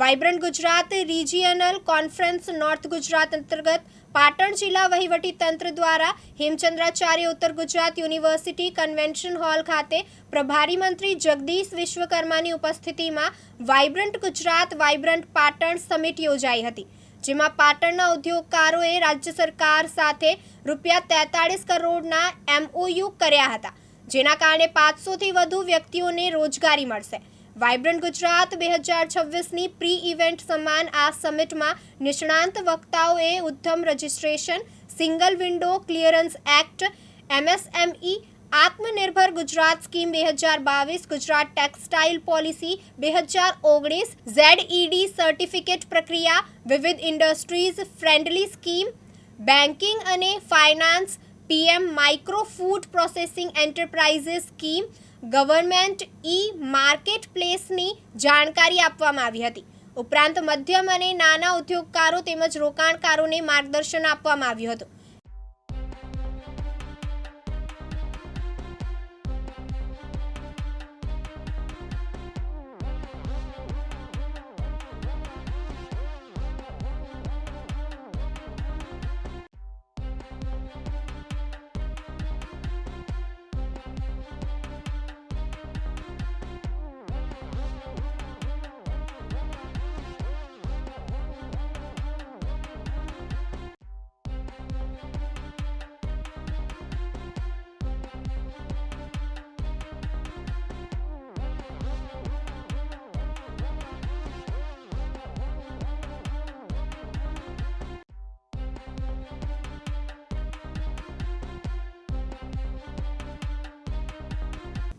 Vibrant Gujarat regional conference north Gujarat અંતર્ગત પાટણ જિલ્લા વહીવટી તંત્ર દ્વારા હેમચંદ્રાચાર્ય ઉત્તર ગુજરાત યુનિવર્સિટી કન્વેન્શન હોલ ખાતે પ્રભારી મંત્રી જગદીશ વિશ્વકર્માની ઉપસ્થિતિમાં vibrant Gujarat vibrant Patan summit યોજાઈ હતી, જેમાં પાટણના ઉદ્યોગકારોએ રાજ્ય સરકાર સાથે રૂપિયા તેતાળીસ કરોડના એમઓયુ કર્યા હતા, જેના કારણે પાંચસોથી વધુ વ્યક્તિઓને રોજગારી મળશે. વાઇબ્રન્ટ ગુજરાત બે હજાર છવ્વીસની પ્રી ઇવેન્ટ સમાન આ સમિટમાં નિષ્ણાંત વક્તાઓએ Udyam registration, single window clearance act, MSME, Atmanirbhar Gujarat scheme બે હજાર બાવીસ, ગુજરાત ટેક્સટાઇલ પોલિસી બે હજાર ઓગણીસ ઝેડઈડી સર્ટિફિકેટ પ્રક્રિયા, વિવિધ ઇન્ડસ્ટ્રીઝ ફ્રેન્ડલી સ્કીમ, બેન્કિંગ અને finance PM micro food processing enterprises scheme government e market પ્લેસની જાણકારી આપવામાં આવી હતી ઉપરાંત મધ્યમ અને નાના ઉદ્યોગકારો તેમજ રોકાણકારોને માર્ગદર્શન આપવામાં આવ્યું હતું।